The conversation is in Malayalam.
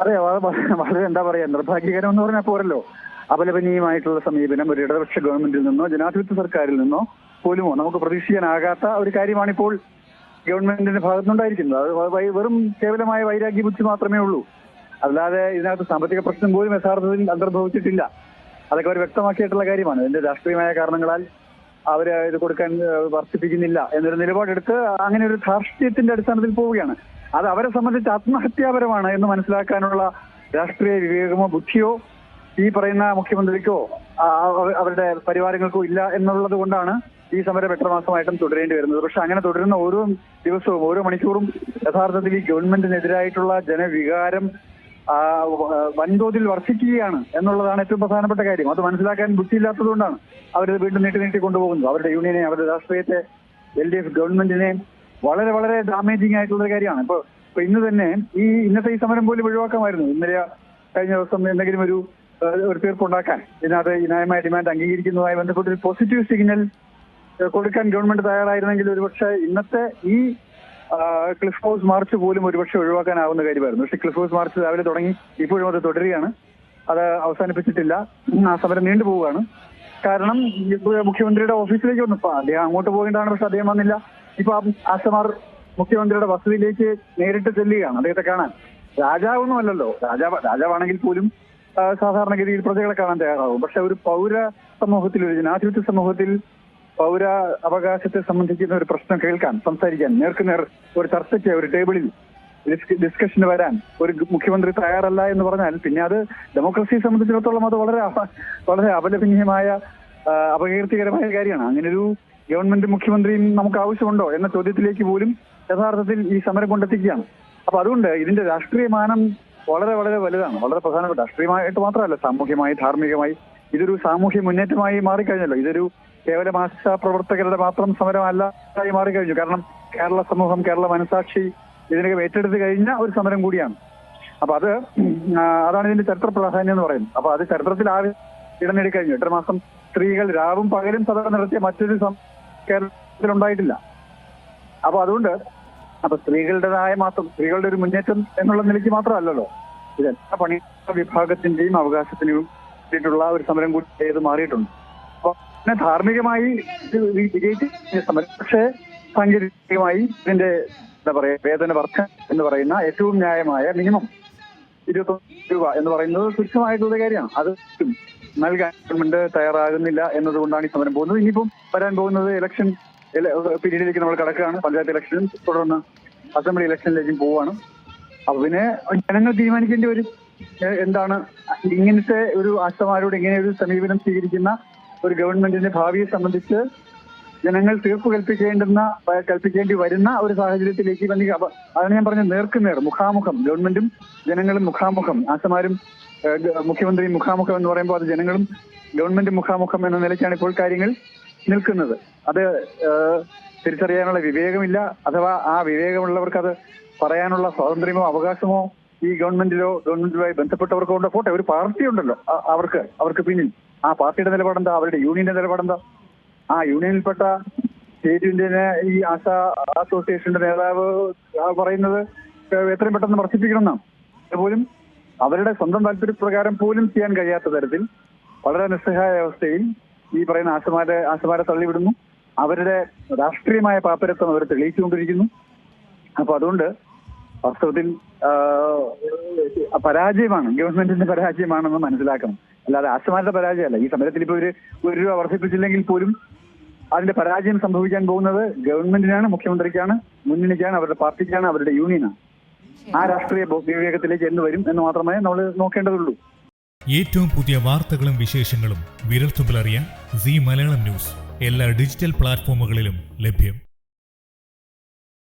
അതെ വളരെ എന്താ പറയാ നിർഭാഗ്യകരം എന്ന് പറഞ്ഞാൽ പോരല്ലോ. അപലപനീയമായിട്ടുള്ള സമീപനം ഒരു ഇടതുപക്ഷ ഗവൺമെന്റിൽ നിന്നോ ജനാധിപത്യ സർക്കാരിൽ നിന്നോ പോലുമോ നമുക്ക് പ്രതീക്ഷിക്കാനാകാത്ത ഒരു കാര്യമാണിപ്പോൾ ഗവൺമെന്റിന്റെ ഭാഗത്തുനിന്നുണ്ടായിരിക്കുന്നത്. അത് വെറും കേവലമായ വൈരാഗ്യ ബുദ്ധി മാത്രമേ ഉള്ളൂ. അല്ലാതെ ഇതിനകത്ത് സാമ്പത്തിക പ്രശ്നം പോലും യഥാർത്ഥത്തിൽ അന്തർഭവിച്ചിട്ടില്ല. അതൊക്കെ അവർ വ്യക്തമാക്കിയിട്ടുള്ള കാര്യമാണ്. ഇതിന്റെ രാഷ്ട്രീയമായ കാരണങ്ങളാൽ അവർ ഇത് കൊടുക്കാൻ വർദ്ധിപ്പിക്കുന്നില്ല എന്നൊരു നിലപാടെടുത്ത് അങ്ങനെ ഒരു ധാർഷ്ട്യത്തിന്റെ അടിസ്ഥാനത്തിൽ പോവുകയാണ്. അത് അവരെ സംബന്ധിച്ച് ആത്മഹത്യാപരമാണ് എന്ന് മനസ്സിലാക്കാനുള്ള രാഷ്ട്രീയ വിവേകമോ ബുദ്ധിയോ ഈ പറയുന്ന മുഖ്യമന്ത്രിക്കോ അവരുടെ പരിവാരങ്ങൾക്കോ ഇല്ല എന്നുള്ളത് കൊണ്ടാണ് ഈ സമരം എത്ര മാസമായിട്ടും തുടരേണ്ടി വരുന്നത്. പക്ഷെ അങ്ങനെ തുടരുന്ന ഓരോ ദിവസവും ഓരോ മണിക്കൂറും യഥാർത്ഥത്തിൽ ഈ ഗവൺമെന്റിനെതിരായിട്ടുള്ള ജനവികാരം വൻതോതിൽ വർദ്ധിക്കുകയാണ് എന്നുള്ളതാണ് ഏറ്റവും പ്രധാനപ്പെട്ട കാര്യം. അത് മനസ്സിലാക്കാൻ ബുദ്ധിയില്ലാത്തതുകൊണ്ടാണ് അവരത് വീണ്ടും നീട്ടി നീട്ടി കൊണ്ടുപോകുന്നത്. അവരുടെ യൂണിയനെ അവരുടെ രാഷ്ട്രീയത്തെ എൽ ഡി എഫ് ഗവൺമെന്റിനെ വളരെ വളരെ ഡാമേജിങ് ആയിട്ടുള്ള ഒരു കാര്യമാണ്. ഇപ്പൊ ഇപ്പൊ ഇന്ന് തന്നെ ഈ ഇന്നത്തെ ഈ സമരം പോലും ഒഴിവാക്കാമായിരുന്നു. ഇന്നലെ കഴിഞ്ഞ ദിവസം എന്തെങ്കിലും ഒരു ഒരു തീർപ്പുണ്ടാക്കാൻ ഇതിനകത്ത് ഈ ന്യായമായ ഡിമാൻഡ് അംഗീകരിക്കുന്നതുമായി ബന്ധപ്പെട്ട് ഒരു പോസിറ്റീവ് സിഗ്നൽ കൊടുക്കാൻ ഗവൺമെന്റ് തയ്യാറായിരുന്നെങ്കിൽ ഒരുപക്ഷെ ഇന്നത്തെ ഈ ക്ലിഫ് ഹൗസ് മാർച്ച് പോലും ഒരുപക്ഷെ ഒഴിവാക്കാനാവുന്ന കാര്യമായിരുന്നു. പക്ഷെ ക്ലിഫ് ഹൗസ് മാർച്ച് രാവിലെ തുടങ്ങി ഇപ്പോഴും അത് തുടരുകയാണ്. അത് അവസാനിപ്പിച്ചിട്ടില്ല. ആ സമരം നീണ്ടുപോവുകയാണ് കാരണം മുഖ്യമന്ത്രിയുടെ ഓഫീസിലേക്ക് വന്നു. ഇപ്പൊ അദ്ദേഹം അങ്ങോട്ട് പോകേണ്ടതാണ് പക്ഷെ അദ്ദേഹം വന്നില്ല. ഇപ്പൊ ആശമാർ മുഖ്യമന്ത്രിയുടെ വസതിയിലേക്ക് നേരിട്ട് ചെല്ലുകയാണ്. അദ്ദേഹത്തെ കാണാൻ. രാജാവൊന്നും അല്ലല്ലോ രാജാവ് രാജാവാണെങ്കിൽ പോലും സാധാരണഗതിയിൽ പ്രജകളെ കാണാൻ തയ്യാറാവും പക്ഷെ ഒരു പൗര സമൂഹത്തിൽ ഒരു ജനാധിപത്യ സമൂഹത്തിൽ പൗര അവകാശത്തെ സംബന്ധിക്കുന്ന ഒരു പ്രശ്നം കേൾക്കാൻ സംസാരിക്കാൻ നേർക്കുനേർ ഒരു ചർച്ചയ്ക്ക് ഒരു ടേബിളിൽ ഡിസ്ക- ഡിസ്കഷന് വരാൻ ഒരു മുഖ്യമന്ത്രി തയ്യാറല്ല എന്ന് പറഞ്ഞാൽ പിന്നെ അത് ഡെമോക്രസിയെ സംബന്ധിച്ചിടത്തോളം അത് വളരെ വളരെ അപലപനീയമായ അപകീർത്തികരമായ കാര്യമാണ്. അങ്ങനെ ഒരു ഗവൺമെന്റ് മുഖ്യമന്ത്രിയും നമുക്ക് ആവശ്യമുണ്ടോ എന്ന ചോദ്യത്തിലേക്ക് പോലും യഥാർത്ഥത്തിൽ ഈ സമരം കൊണ്ടെത്തിക്കുകയാണ്. അപ്പൊ അതുകൊണ്ട് ഇതിന്റെ രാഷ്ട്രീയ മാനം വളരെ വളരെ വലുതാണ്. വളരെ പ്രധാനപ്പെട്ട രാഷ്ട്രീയമായിട്ട് മാത്രമല്ല സാമൂഹ്യമായി ധാർമ്മികമായി. ഇതൊരു സാമൂഹ്യ മുന്നേറ്റമായി മാറിക്കഴിഞ്ഞല്ലോ. ഇതൊരു കേവല ആശാ പ്രവർത്തകരുടെ മാത്രം സമരമല്ല ആയി മാറിക്കഴിഞ്ഞു. കാരണം കേരള സമൂഹം കേരള മനസാക്ഷി ഇതിനൊക്കെ ഏറ്റെടുത്ത് കഴിഞ്ഞ ഒരു സമരം കൂടിയാണ്. അപ്പൊ അത് അതാണ് ഇതിന്റെ ചരിത്ര പ്രാധാന്യം എന്ന് പറയുന്നത്. അപ്പൊ അത് ചരിത്രത്തിൽ ആ ഇടം നേടിക്കഴിഞ്ഞു. എത്ര മാസം സ്ത്രീകൾ രാവും പകലും സമരം നടത്തിയ മറ്റൊരു കേരളത്തിൽ അപ്പൊ അതുകൊണ്ട് അപ്പൊ സ്ത്രീകളുടേതായ മാത്രം സ്ത്രീകളുടെ ഒരു മുന്നേറ്റം എന്നുള്ള നിലയ്ക്ക് മാത്രമല്ലല്ലോ. ഇതെല്ലാ പണി വിഭാഗത്തിന്റെയും അവകാശത്തിനും വേണ്ടിയിട്ടുള്ള ഒരു സമരം കൂടി ചെയ്ത് മാറിയിട്ടുണ്ട്. അപ്പൊ പിന്നെ ധാർമ്മികമായി ഇത് സമരം പക്ഷേ സാങ്കേതികമായി ഇതിന്റെ എന്താ പറയാ വേതന വർദ്ധ എന്ന് പറയുന്ന ഏറ്റവും ന്യായമായ മിനിമം ഇരുപത്തൊന്ന് രൂപ എന്ന് പറയുന്നത് തുച്ഛമായിട്ടുള്ള കാര്യമാണ്. അത് നൽകാൻ ഗവൺമെന്റ് തയ്യാറാകുന്നില്ല എന്നതുകൊണ്ടാണ് ഈ സമരം പോകുന്നത്. ഇനിയിപ്പം വരാൻ പോകുന്നത് ഇലക്ഷൻ പീരീഡിലേക്ക് നമ്മൾ കടക്കുകയാണ്. പഞ്ചായത്ത് ഇലക്ഷനും തുടർന്ന് അസംബ്ലി ഇലക്ഷനിലേക്കും പോവുകയാണ്. അപ്പൊ പിന്നെ ജനങ്ങൾ തീരുമാനിക്കേണ്ടി വരും. എന്താണ് ഇങ്ങനത്തെ ഒരു ആശമാരോട് ഇങ്ങനെ ഒരു സമീപനം സ്വീകരിക്കുന്ന ഒരു ഗവൺമെന്റിന്റെ ഭാവിയെ സംബന്ധിച്ച് ജനങ്ങൾ തീർപ്പ് കൽപ്പിക്കേണ്ടുന്ന കൽപ്പിക്കേണ്ടി വരുന്ന ഒരു സാഹചര്യത്തിലേക്ക് അതാണ് ഞാൻ പറഞ്ഞത് നേർക്കുനേർ മുഖാമുഖം. ഗവൺമെന്റും ജനങ്ങളും മുഖാമുഖം ആശമാരും ഗ- മുഖാമുഖം എന്ന് പറയുമ്പോൾ അത് ജനങ്ങളും ഗവൺമെന്റ് മുഖാമുഖം എന്ന നിലയ്ക്കാണ് ഇപ്പോൾ കാര്യങ്ങൾ നിൽക്കുന്നത്. അത് തിരിച്ചറിയാനുള്ള വിവേകമില്ല അഥവാ ആ വിവേകമുള്ളവർക്ക് അത് പറയാനുള്ള സ്വാതന്ത്ര്യമോ അവകാശമോ ഈ ഗവൺമെന്റിലോ ഗവൺമെന്റുമായി ബന്ധപ്പെട്ടവർക്കോ ഉണ്ടോ? പോട്ടെ ഒരു പാർട്ടി ഉണ്ടല്ലോ അവർക്ക് അവർക്ക് പിന്നിൽ. ആ പാർട്ടിയുടെ നിലപാടെന്താ അവരുടെ യൂണിയന്റെ നിലപാടെന്താ ആ യൂണിയനിൽപ്പെട്ട സ്റ്റേറ്റ് ഇന്ത്യനെ ഈ ആശാ അസോസിയേഷന്റെ നേതാവ് പറയുന്നത് എത്രയും പെട്ടെന്ന് വർദ്ധിപ്പിക്കണമെന്നാണ് അതുപോലും അവരുടെ സ്വന്തം താല്പര്യപ്രകാരം പോലും ചെയ്യാൻ കഴിയാത്ത തരത്തിൽ വളരെ നിസ്സഹായ അവസ്ഥയിൽ ഈ പറയുന്ന ആശമാരെ ആശമാരെ തള്ളിവിടുന്നു. അവരുടെ രാഷ്ട്രീയമായ പാപ്പരത്വം അവർ തെളിയിച്ചുകൊണ്ടിരിക്കുന്നു. അപ്പൊ അതുകൊണ്ട് വാസ്തവത്തിൽ പരാജയമാണ് ഗവൺമെന്റിന്റെ പരാജയമാണെന്ന് മനസ്സിലാക്കണം. അല്ലാതെ ആശമാരുടെ പരാജയമല്ല. ഈ സമരത്തിൽ ഇപ്പൊ ഒരു ഒരു രൂപ വർദ്ധിപ്പിച്ചില്ലെങ്കിൽ പോലും അതിന്റെ പരാജയം സംഭവിക്കാൻ പോകുന്നത് ഗവൺമെന്റിനാണ് മുഖ്യമന്ത്രിക്കാണ് മുന്നണിക്കാണ് അവരുടെ പാർട്ടിക്കാണ് അവരുടെ യൂണിയനാണ്. ആ രാഷ്ട്രീയ വിവേകത്തിലേക്ക് എന്ന് വരും എന്ന് മാത്രമേ നമ്മൾ നോക്കേണ്ടതുള്ളൂ. ഏറ്റവും പുതിയ വാർത്തകളും വിശേഷങ്ങളും വിരൽത്തുമ്പിലറിയാൻ സി മലയാളം ന്യൂസ്. എല്ലാ ഡിജിറ്റൽ പ്ലാറ്റ്ഫോമുകളിലും ലഭ്യം.